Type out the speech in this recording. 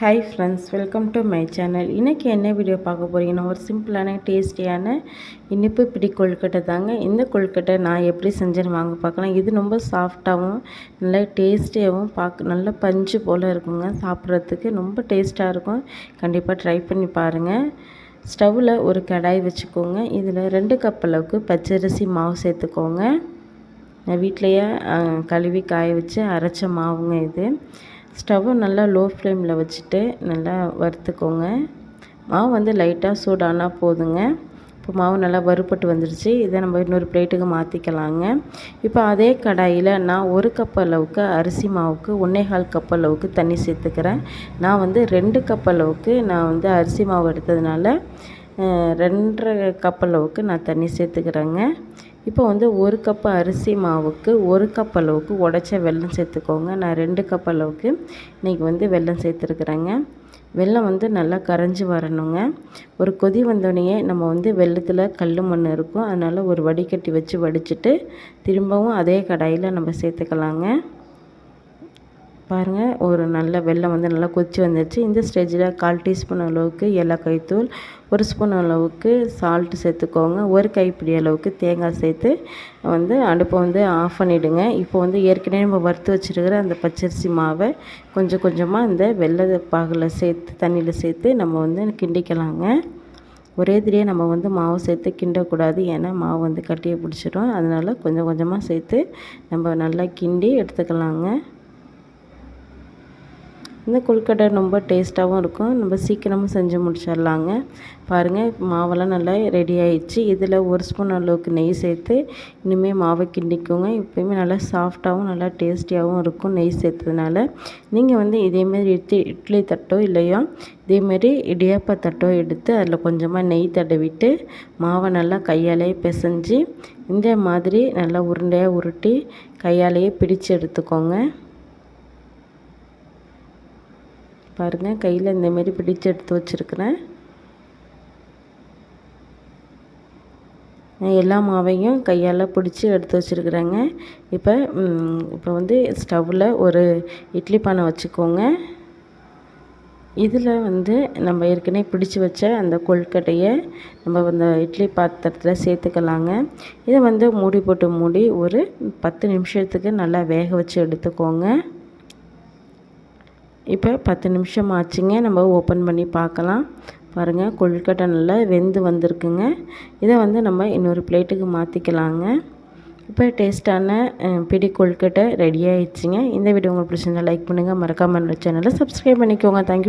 Hi friends welcome to my channel இன்றைக்கி என்ன video பார்க்க போகிறீங்கன்னா ஒரு சிம்பிளான டேஸ்டியான இனிப்பு பிடி கொழுக்கட்டை தாங்க. இந்த கொழுக்கட்டை நான் எப்படி செஞ்சேன்னு வாங்க பார்க்கலாம். இது ரொம்ப சாஃப்டாகவும் நல்லா டேஸ்டியாகவும் பார்க்க நல்ல பஞ்சு போல் இருக்குங்க. சாப்பிட்றதுக்கு ரொம்ப டேஸ்ட்டாக இருக்கும். கண்டிப்பாக ட்ரை பண்ணி பாருங்கள் ஸ்டவ்வில் ஒரு கடாய் வச்சுக்கோங்க. இதில் ரெண்டு கப் அளவுக்கு பச்சரிசி மாவு சேர்த்துக்கோங்க. நான் வீட்டிலையே கழுவி காய வச்சு அரைச்ச மாவுங்க இது. ஸ்டவ்வை நல்லா லோ ஃப்ளேமில் வச்சுட்டு நல்லா வறுத்துக்கோங்க. மாவு வந்து லைட்டாக சூடானால் போதுங்க. இப்போ மாவு நல்லா வறுப்பட்டு வந்துடுச்சு இதை நம்ம இன்னொரு பிளேட்டுக்கு மாற்றிக்கலாங்க இப்போ அதே கடாயில் நான் ஒரு கப் அளவுக்கு அரிசி மாவுக்கு ஒன்றேகால் கப் அளவுக்கு தண்ணி சேர்த்துக்கிறேன். நான் வந்து ரெண்டு கப் அளவுக்கு நான் வந்து அரிசி மாவு எடுத்ததுனால ரெண்டரை கப் அளவுக்கு நான் தண்ணி சேர்த்துக்கிறேங்க. இப்போ வந்து ஒரு கப் அரிசி மாவுக்கு ஒரு கப் அளவுக்கு உடச்ச வெல்லம் சேர்த்துக்கோங்க. நான் ரெண்டு கப் அளவுக்கு இன்றைக்கி வந்து வெல்லம் சேர்த்துருக்குறேங்க. வெல்லம் வந்து நல்லா கரைஞ்சி வரணுங்க. ஒரு கொதி வந்தோடனே நம்ம வந்து வெள்ளத்தில் கல் மண் இருக்கும். அதனால் ஒரு வடிகட்டி வச்சு வடிச்சிட்டு திரும்பவும் அதே கடாயில் நம்ம சேர்த்துக்கலாங்க. பாருங்கள் ஒரு நல்ல வெள்ளம் வந்து நல்லா கொதிச்சு வந்துடுச்சு இந்த ஸ்டேஜில் கால் டீஸ்பூன் அளவுக்கு எல்லா கைத்தூள் ஒரு ஸ்பூன் அளவுக்கு சால்ட்டு சேர்த்துக்கோங்க. ஒரு கைப்பிடி அளவுக்கு தேங்காய் சேர்த்து வந்து அடுப்பை வந்து ஆஃப் பண்ணிவிடுங்க இப்போ வந்து ஏற்கனவே நம்ம வறுத்து வச்சுருக்கிற அந்த பச்சரிசி மாவை கொஞ்சம் கொஞ்சமாக இந்த வெள்ளை பாகில் சேர்த்து தண்ணியில் சேர்த்து நம்ம வந்து கிண்டிக்கலாங்க. ஒரே திரியே நம்ம வந்து மாவு சேர்த்து கிண்டக்கூடாது. ஏன்னா மாவு வந்து கட்டியை பிடிச்சிடும் அதனால் கொஞ்சம் கொஞ்சமாக சேர்த்து நம்ம நல்லா கிண்டி எடுத்துக்கலாங்க. இந்த கொழுக்கட்டை ரொம்ப டேஸ்ட்டாகவும் இருக்கும். நம்ம சீக்கிரமாக செஞ்சு முடிச்சிடலாங்க. பாருங்கள் மாவெல்லாம் நல்லா ரெடி ஆயிடுச்சு. இதில் ஒரு ஸ்பூன் அளவுக்கு நெய் சேர்த்து இனிமேல் மாவை கிண்டிக்கோங்க. எப்பயுமே நல்லா சாஃப்டாகவும் நல்லா டேஸ்டியாகவும் இருக்கும் நெய் சேர்த்ததுனால. நீங்கள் வந்து இதேமாரி இட்லி இட்லி தட்டோ இல்லையோ இதேமாரி இடியாப்ப தட்டோ எடுத்து அதில் கொஞ்சமாக நெய் தடவிட்டு மாவை நல்லா கையாலே பிசைஞ்சு இந்த மாதிரி நல்லா உருண்டையாக உருட்டி கையாலேயே பிடிச்சு எடுத்துக்கோங்க. பாருங்கள் கையில் இந்தமாரி பிடிச்சு எடுத்து வச்சுருக்கிறேன். எல்லா மாவையும் கையால் பிடிச்சி எடுத்து வச்சுருக்குறேங்க. இப்போ இப்போ வந்து ஸ்டவ்வில் ஒரு இட்லி பானை வச்சுக்கோங்க. இதில் வந்து நம்ம ஏற்கனவே பிடிச்சி வச்ச அந்த கொழுக்கட்டையை நம்ம அந்த இட்லி பாத்திரத்தில் சேர்த்துக்கலாங்க. இதை வந்து மூடி போட்டு மூடி ஒரு பத்து நிமிஷத்துக்கு நல்லா வேக வச்சு எடுத்துக்கோங்க. இப்போ பத்து நிமிஷம் ஆச்சுங்க நம்ம ஓப்பன் பண்ணி பார்க்கலாம். பாருங்கள் கொழுக்கட்டை நல்லா வெந்து வந்திருக்குங்க. இதை வந்து நம்ம இன்னொரு பிளேட்டுக்கு மாற்றிக்கலாங்க இப்போ டேஸ்ட்டான பிடி கொழுக்கட்டை ரெடி ஆயிடுச்சுங்க. இந்த வீடியோ உங்களுக்கு பிடிச்சிருந்தா லைக் பண்ணுங்கள் மறக்காமல் சேனலை சப்ஸ்கிரைப் பண்ணிக்கோங்க. தேங்க்யூ